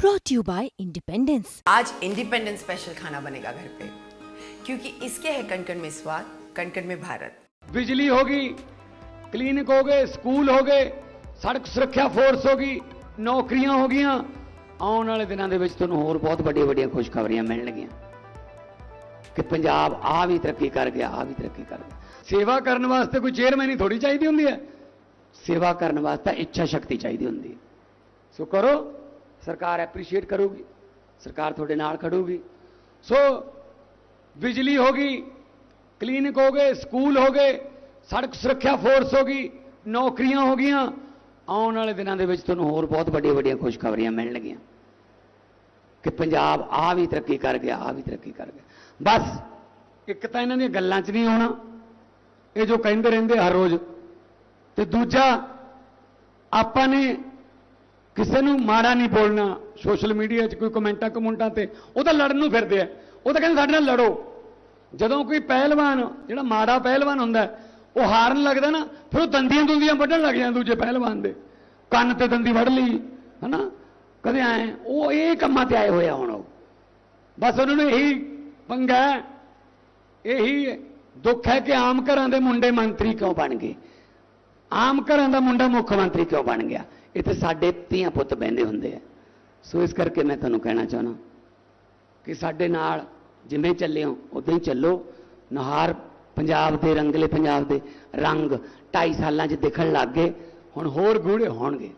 brought to you by Independence. आज independence special खाना बनेगा घर पे क्योंकि इसके है कणकण में स्वाद कणकण में भारत ਬਿਜਲੀ ਹੋ ਗਈ ਕਲੀਨਿਕ ਹੋ ਗਏ ਸਕੂਲ ਹੋ ਗਏ ਸੜਕ ਸੁਰੱਖਿਆ ਫੋਰਸ ਹੋ ਗਈ ਨੌਕਰੀਆਂ ਹੋ ਗਈਆਂ ਆਉਣ ਵਾਲੇ ਦਿਨਾਂ ਦੇ ਵਿੱਚ ਤੁਹਾਨੂੰ ਹੋਰ ਬਹੁਤ ਵੱਡੀਆਂ ਵੱਡੀਆਂ ਖੁਸ਼ਖਬਰੀਆਂ ਮਿਲਣਗੀਆਂ ਕਿ ਪੰਜਾਬ ਆ ਵੀ ਤਰੱਕੀ ਕਰ ਗਿਆ ਆ ਵੀ ਤਰੱਕੀ ਕਰ ਗਿਆ ਸੇਵਾ ਕਰਨ ਵਾਸਤੇ ਕੋਈ ਚੇਅਰਮੈਨ ਹੀ ਥੋੜੀ ਚਾਹੀਦੀ ਹੁੰਦੀ ਹੈ ਸੇਵਾ ਕਰਨ ਵਾਸਤੇ ਇੱਛਾ ਸ਼ਕਤੀ ਚਾਹੀਦੀ ਹੁੰਦੀ ਹੈ ਸੋ ਕਰੋ ਸਰਕਾਰ ਐਪਰੀਸ਼ੀਏਟ ਕਰੂਗੀ, ਸਰਕਾਰ ਤੁਹਾਡੇ ਨਾਲ ਖੜੂਗੀ। ਸੋ ਬਿਜਲੀ ਹੋ ਗਈ ਕਲੀਨਿਕ ਹੋ ਗਏ ਸਕੂਲ ਹੋ ਗਏ, ਸੜਕ ਸੁਰੱਖਿਆ ਫੋਰਸ ਹੋ ਗਈ, ਨੌਕਰੀਆਂ ਹੋ ਗਈਆਂ। ਆਉਣ ਵਾਲੇ ਦਿਨਾਂ ਦੇ ਵਿੱਚ ਤੁਹਾਨੂੰ ਹੋਰ ਬਹੁਤ ਵੱਡੀਆਂ ਵੱਡੀਆਂ ਖੁਸ਼ਖਬਰੀਆਂ ਮਿਲਣਗੀਆਂ ਕਿ ਪੰਜਾਬ ਆ ਵੀ ਤਰੱਕੀ ਕਰ ਗਿਆ, ਆ ਵੀ ਤਰੱਕੀ ਕਰ ਗਿਆ। ਬਸ, ਇੱਕ ਤਾਂ ਇਹਨਾਂ ਦੀਆਂ ਗੱਲਾਂ 'ਚ ਨਹੀਂ ਆਉਣਾ। ਇਹ ਜੋ ਕਹਿੰਦੇ ਰਹਿੰਦੇ ਹਰ ਰੋਜ਼। ਤੇ ਦੂਜਾ, ਆਪਾਂ ਨੇ ਕਿਸੇ ਨੂੰ ਮਾੜਾ ਨਹੀਂ ਬੋਲਣਾ। ਸੋਸ਼ਲ ਮੀਡੀਆ 'ਚ ਕੋਈ ਕਮੈਂਟਾਂ ਕਮੁੰਟਾਂ ਤੇ, ਉਹ ਤਾਂ ਲੜਨ ਨੂੰ ਫਿਰਦੇ ਆ। ਉਹ ਤਾਂ ਕਹਿੰਦੇ ਸਾਡੇ ਨਾਲ ਲੜੋ। ਜਦੋਂ ਕੋਈ ਪਹਿਲਵਾਨ, ਜਿਹੜਾ ਮਾੜਾ ਪਹਿਲਵਾਨ ਹੁੰਦਾ, ਉਹ ਹਾਰਨ ਲੱਗਦਾ ਨਾ, ਫਿਰ ਉਹ ਦੰਦੀਆਂ ਦੁੰਦੀਆਂ ਵੱਢਣ ਲੱਗ ਜਾਂਦੇ ਦੂਜੇ ਪਹਿਲਵਾਨ ਦੇ। ਕੰਨ ਤੇ ਦੰਦੀ ਵੱਢ ਲਈ, ਹਨਾ? ਕਦੇ ਆਏ ਉਹ ਇਹ ਕੰਮਾਂ ਤੇ ਆਏ ਹੋਏ ਆ ਹੁਣ ਉਹ। ਬਸ ਉਹਨਾਂ ਨੂੰ ਇਹੀ ਪੰਗਾ ਇਹੀ ਦੁੱਖ ਹੈ ਕਿ ਆਮ ਘਰਾਂ ਦੇ ਮੁੰਡੇ ਮੰਤਰੀ ਕਿਉਂ ਬਣ ਗਏ? ਆਮ ਘਰਾਂ ਦਾ ਮੁੰਡਾ ਮੁੱਖ ਮੰਤਰੀ ਕਿਉਂ ਬਣ ਗਿਆ? ਇੱਥੇ ਸਾਡੇ ਧੀਆਂ ਪੁੱਤ ਬਹਿੰਦੇ ਹੁੰਦੇ ਆ। ਸੋ ਇਸ ਕਰਕੇ ਮੈਂ ਤੁਹਾਨੂੰ ਕਹਿਣਾ ਚਾਹਣਾ ਕਿ ਸਾਡੇ ਨਾਲ ਜਿਵੇਂ ਚੱਲਿਓ ਹੋ ਉਦਾਂ ਹੀ ਚੱਲੋ। ਨਹਾਰ ਪੰਜਾਬ ਦੇ, ਰੰਗਲੇ ਪੰਜਾਬ ਦੇ ਰੰਗ 2.5 ਸਾਲਾਂ 'ਚ ਦਿਖਣ ਲੱਗ ਗਏ। ਹੁਣ ਹੋਰ ਗੂੜੇ ਹੋਣਗੇ।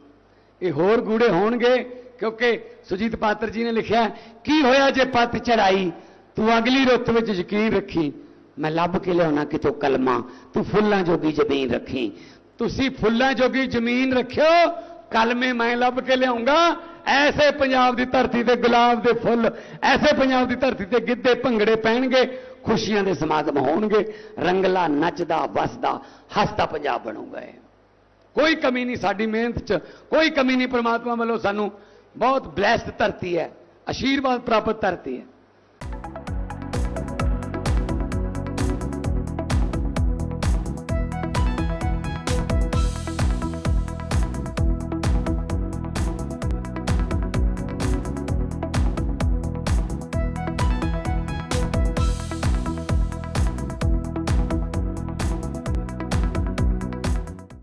ਇਹ ਹੋਰ ਗੂੜੇ ਹੋਣਗੇ ਕਿਉਂਕਿ ਸੁਜੀਤ ਪਾਤਰ ਜੀ ਨੇ ਲਿਖਿਆ, ਕੀ ਹੋਇਆ ਜੇ ਪੱਤ ਚੜਾਈ ਤੂੰ ਅਗਲੀ ਰੁੱਤ ਵਿੱਚ ਯਕੀਨ ਰੱਖੀ। ਮੈਂ ਲੱਭ ਕੇ ਲਿਆਉਣਾ ਕਿਤੋਂ ਕਲਮਾ। ਤੂੰ ਫੁੱਲਾਂ ਜੋਗੀ ਜ਼ਮੀਨ ਰੱਖੀ। ਤੁਸੀਂ ਫੁੱਲਾਂ ਜੋਗੀ ਜ਼ਮੀਨ ਰੱਖਿਓ। ਕਲਮੇ ਮੈਂ ਲੱਭ ਕੇ ਲਿਆਉਂਗਾ। ਐਸੇ ਪੰਜਾਬ ਦੀ ਧਰਤੀ ਤੇ ਗੁਲਾਬ ਦੇ ਫੁੱਲ, ਐਸੇ ਪੰਜਾਬ ਦੀ ਧਰਤੀ ਤੇ ਗਿੱਧੇ ਭੰਗੜੇ ਪੈਣਗੇ, ਖੁਸ਼ੀਆਂ ਦੇ ਸਮਾਗਮ ਹੋਣਗੇ, ਰੰਗਲਾ ਨੱਚਦਾ, ਵਸਦਾ, ਹੱਸਦਾ ਪੰਜਾਬ ਬਣੂਗਾ ਇਹ। ਕੋਈ ਕਮੀ ਨਹੀਂ ਸਾਡੀ ਮਿਹਨਤ 'ਚ, ਕੋਈ ਕਮੀ ਨਹੀਂ ਪ੍ਰਮਾਤਮਾ ਵੱਲੋਂ ਸਾਨੂੰ। ਬਹੁਤ ਬਲੈਸਡ ਧਰਤੀ ਹੈ ਆਸ਼ੀਰਵਾਦ ਪ੍ਰਾਪਤ ਧਰਤੀ ਹੈ।